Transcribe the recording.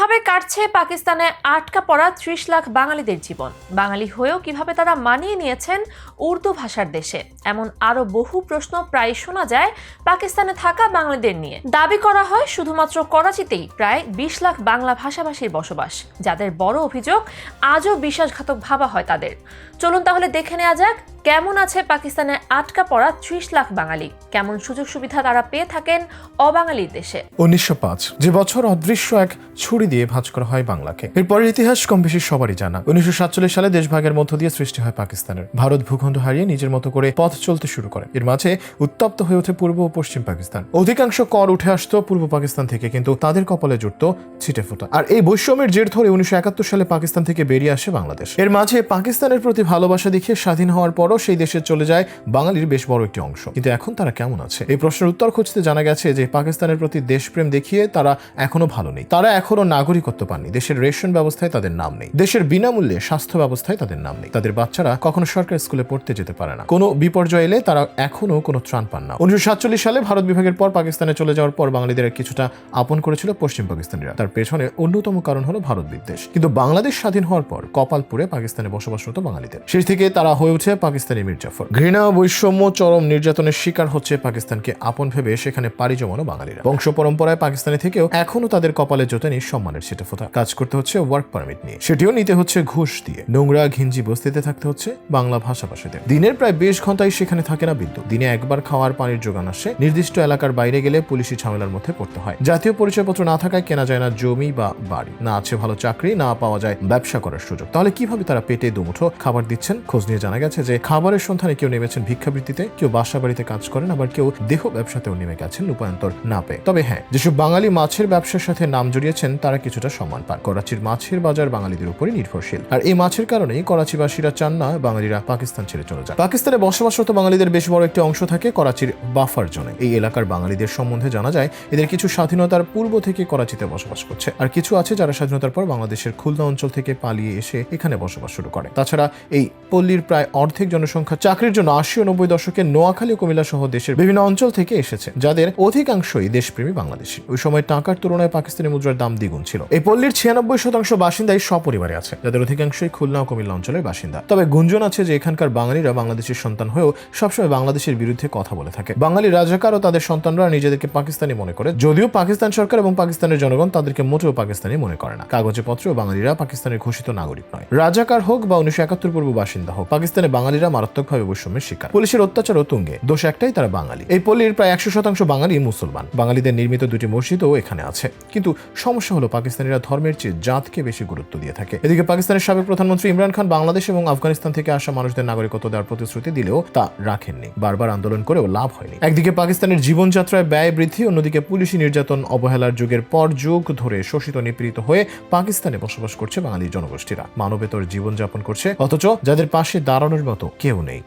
কীভাবে কাটছে পাকিস্তানে আটকা পড়া ত্রিশ লাখ বাঙালিদের জীবন? বাঙালি হয়েও কীভাবে তারা মানিয়ে নিয়েছেন উর্দু ভাষার দেশে? এমন আরও বহু প্রশ্ন প্রায় শোনা যায় পাকিস্তানে থাকা বাঙালিদের নিয়ে। দাবি করা হয় শুধুমাত্র করাচিতেই প্রায় বিশ লাখ বাংলা ভাষাভাষীর বসবাস, যাদের বড় অভিযোগ আজও বিশ্বাসঘাতক ভাবা হয় তাদের। চলুন তাহলে দেখে নেওয়া যাক কেমন আছে পাকিস্তানে আটকা পড়া ত্রিশ লাখ বাঙালি? কেমন সুযোগ সুবিধা তারা পেয়ে থাকেন অবাঙালি দেশে? উনিশশো পাঁচ, যে বছর অদৃশ্য এক ছুরি দিয়ে ভাঁজ করা হয় বাংলাকে। এরপরের ইতিহাস কম বেশি সবারই জানা। উনিশশো সাতচল্লিশ সালে দেশভাগের মধ্য দিয়ে সৃষ্টি হয় পাকিস্তানের। ভারত ভূখণ্ড হারিয়ে নিজের মতো করে পথ চলতে শুরু করে। এর মাঝে উত্তপ্ত হয়ে ওঠে পূর্ব ও পশ্চিম পাকিস্তান। অধিকাংশ কর উঠে আসতো পূর্ব পাকিস্তান থেকে, কিন্তু তাদের কপালে জুটত ছিটে ফোটা। আর এই বৈষম্যের জের ধরে উনিশশো একাত্তর সালে পাকিস্তান থেকে বেরিয়ে আসে বাংলাদেশ। এর মাঝে পাকিস্তানের প্রতি ভালোবাসা দেখিয়ে স্বাধীন হওয়ার পরও সেই দেশে চলে যায় বাঙালির বেশ বড় একটি অংশ। কিন্তু এখন তারা কেমন আছে? এই প্রশ্নের উত্তর খুঁজতে জানা গেছে যে পাকিস্তানের প্রতি দেশপ্রেম দেখিয়ে তারা এখনও ভালো নেই। তারা এখনও নাগরিকত্ব পাননি। দেশের রেশন ব্যবস্থায় তাদের নাম নেই। দেশের বিনামূল্যে স্বাস্থ্য ব্যবস্থায় তাদের নাম নেই। তাদের বাচ্চারা কখনো সরকারি স্কুলে পড়তে যেতে পারে না। কোনো বিপর্যয় এলে তারা এখনও কোনো ত্রাণ পান না। উনিশশো সাতচল্লিশ সালে ভারত বিভাগের পর পাকিস্তানে চলে যাওয়ার পর বাঙালিদের কিছুটা আপন করেছিল পশ্চিম পাকিস্তানিরা। তার পেছনে অন্যতম কারণ হলো ভারত বিদ্বেষ। কিন্তু বাংলাদেশ স্বাধীন হওয়ার পর কপালপুরে পাকিস্তানে বসবাসরত বাঙালিদের। শেষ থেকে তারা হয়ে ওঠে পাকিস্তানি মির্জাফর ঘৃণা, বৈষম্য, চরম নির্যাতনের শিকার হচ্ছে পাকিস্তানকে আপন ভেবে সেখানে পাড়ি জমানো বাঙালিরা। বংশ পরম্পরায় পাকিস্তানে থেকেও এখনও তাদের কপালে জোটেনি সম্মানের সেটা ফোতা কাজ করতে হচ্ছে ওয়ার্ক পারমিট নিয়ে। সেটিও নিতে হচ্ছে ঘুষ দিয়ে। নোংরা, ঘিঞ্জি বস্তিতে থাকতে হচ্ছে বাংলা ভাষাভাষীদের। দিনের প্রায় বেশ ঘন্টায় সেখানে থাকে না বিদ্যুৎ দিনে একবার খাওয়ার পানির যোগান আসে। নির্দিষ্ট এলাকার বাইরে গেলে পুলিশি ঝামেলার মধ্যে পড়তে হয়। জাতীয় পরিচয়পত্র না থাকায় কেনা যায় না জমি বা বাড়ি। না আছে ভালো চাকরি, না পাওয়া যায় ব্যবসা করার সুযোগ। তাহলে কীভাবে তারা পেটে দুমুঠো খাবার দিচ্ছেন? খোঁজ নিয়ে জানা গেছে যে খাবারের সন্ধানে কেউ নেমেছেন ভিক্ষাবৃত্তিতে, কেউ বাসা বাড়িতে কাজ করেন, আবার কেউ দেহ ব্যবসাতেও নেমে গেছেন রূপান্তর না পেয়ে তবে হ্যাঁ যেসব বাঙালি মাছের ব্যবসার সাথে নাম জড়িয়েছেন, তারা কিছুটা সম্মান পান করাচির মাছের বাজার বাঙালিদের উপরে নির্ভরশীল। আর এই মাছের কারণেই করাচিবাসীরা চান না বাঙালিরা পাকিস্তান ছেড়ে চলে যায় পাকিস্তানে বসবাসরত বাঙালিদের বেশ বড় একটি অংশ থাকে করাচির বাফার জোনে। এই এলাকার বাঙালিদের সম্বন্ধে জানা যায়, এদের কিছু স্বাধীনতার পূর্ব থেকে করাচিতে বসবাস করছে। আর কিছু আছে যারা স্বাধীনতার পর বাংলাদেশের খুলনা অঞ্চল থেকে পালিয়ে এসে এখানে বসবাস শুরু করে। তাছাড়া এই পল্লীর প্রায় অর্ধেক জনসংখ্যা চাকরির জন্য আশি ও নব্বই দশকে নোয়াখালী কুমিল্লা সহ দেশের বিভিন্ন অঞ্চল থেকে এসেছে, যাদের অধিকাংশই দেশপ্রেমী বাংলাদেশী। ওই সময় টাকার তুলনায় পাকিস্তানি মুদ্রার দাম দ্বিগুণ ছিল। এই পল্লীর ছিয়ানব্বই শতাংশ বাসিন্দাই সপরিবারে আছে, যাদের অধিকাংশই খুলনা ও কুমিল্লা অঞ্চলের বাসিন্দা। তবে গুঞ্জন আছে যে এখানকার বাঙালিরা বাংলাদেশের সন্তান হয়েও সবসময় বাংলাদেশের বিরুদ্ধে কথা বলে থাকে। বাঙালি রাজাকার ও তাদের সন্তানরা নিজেদেরকে পাকিস্তানি মনে করে, যদিও পাকিস্তান সরকার এবং পাকিস্তানের জনগণ তাদেরকে মোটেও পাকিস্তানি মনে করে না। কাগজে পত্রেও বাঙালিরা পাকিস্তানের ঘোষিত নাগরিক নয়। রাজাকার হোক বা উনিশশো একাত্তর পূর্ব বাসিন্দা হোক পাকিস্তানে বাঙালিরা মারাত্মকভাবে বৈষম্যের শিকার। পুলিশের অত্যাচার ও তুঙ্গে। দোষ একটাই তারা বাঙালি। এই পল্লীর প্রায় একশো শতাংশ বাঙালি মুসলমান। বাঙালিদের নির্মিত দুটি মসজিদও এখানে আছে। কিন্তু সমস্যা হলো পাকিস্তানিরা ধর্মের চেয়ে জাতকে বেশি গুরুত্ব দিয়ে থাকে। এদিকে পাকিস্তানের সাবেক প্রধানমন্ত্রী ইমরান খান বাংলাদেশ এবং আফগানিস্তান থেকে আসা মানুষদের নাগরিকত্ব দেওয়ার প্রতিশ্রুতি দিলেও তা রাখেননি। বারবার আন্দোলন করেও লাভ হয়নি। একদিকে পাকিস্তানের জীবনযাত্রায় ব্যয় বৃদ্ধি, অন্যদিকে পুলিশি নির্যাতন, অবহেলার যুগের পর যুগ ধরে শোষিত, নিপীড়িত হয়ে পাকিস্তানে বসবাস করছে বাঙালি জনগোষ্ঠীরা। মানবেতর জীবনযাপন করছে। অথচ যাদের পাশে দাঁড়ানোর মতো কেউ নেই।